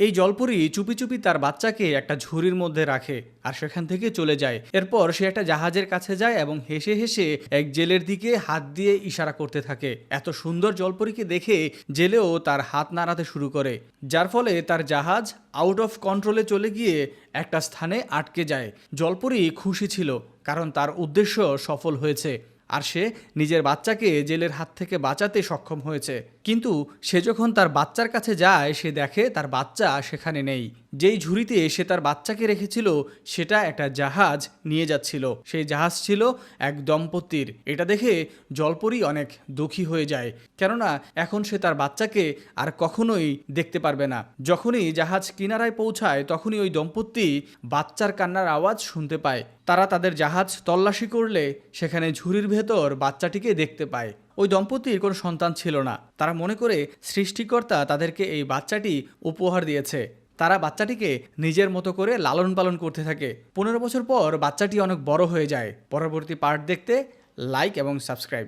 এই জলপরি চুপি চুপি তার বাচ্চাকে একটা ঝুড়ির মধ্যে রাখে আর সেখান থেকে চলে যায়। এরপর সে একটা জাহাজের কাছে যায় এবং হেসে হেসে এক জেলের দিকে হাত দিয়ে ইশারা করতে থাকে। এত সুন্দর জলপরীকে দেখে জেলেও তার হাত নাড়াতে শুরু করে, যার ফলে তার জাহাজ আউট অফ কন্ট্রোলে চলে গিয়ে একটা স্থানে আটকে যায়। জলপরি খুশি ছিল, কারণ তার উদ্দেশ্য সফল হয়েছে। আর সে নিজের বাচ্চাকে জেলের হাত থেকে বাঁচাতে সক্ষম হয়েছে। কিন্তু সে যখন তার বাচ্চার কাছে যায়, সে দেখে তার বাচ্চা সেখানে নেই। যেই ঝুড়িতে সে তার বাচ্চাকে রেখেছিল, সেটা একটা জাহাজ নিয়ে যাচ্ছিল। সেই জাহাজ ছিল এক দম্পতির। এটা দেখে জলপরি অনেক দুঃখী হয়ে যায়। কেননা এখন সে তার বাচ্চাকে আর কখনোই দেখতে পারবে না। যখনই জাহাজ কিনারায় পৌঁছায়, তখনই ওই দম্পতি বাচ্চার কান্নার আওয়াজ শুনতে পায়। তারা তাদের জাহাজ তল্লাশি করলে সেখানে ঝুড়ির ভেতর বাচ্চাটিকে দেখতে পায়। ওই দম্পতির কোনো সন্তান ছিল না। তারা মনে করে সৃষ্টিকর্তা তাদেরকে এই বাচ্চাটি উপহার দিয়েছে। তারা বাচ্চাটিকে নিজের মতো করে লালন পালন করতে থাকে। পনেরো বছর পর বাচ্চাটি অনেক বড় হয়ে যায়। পরবর্তী পার্ট দেখতে লাইক এবং সাবস্ক্রাইব।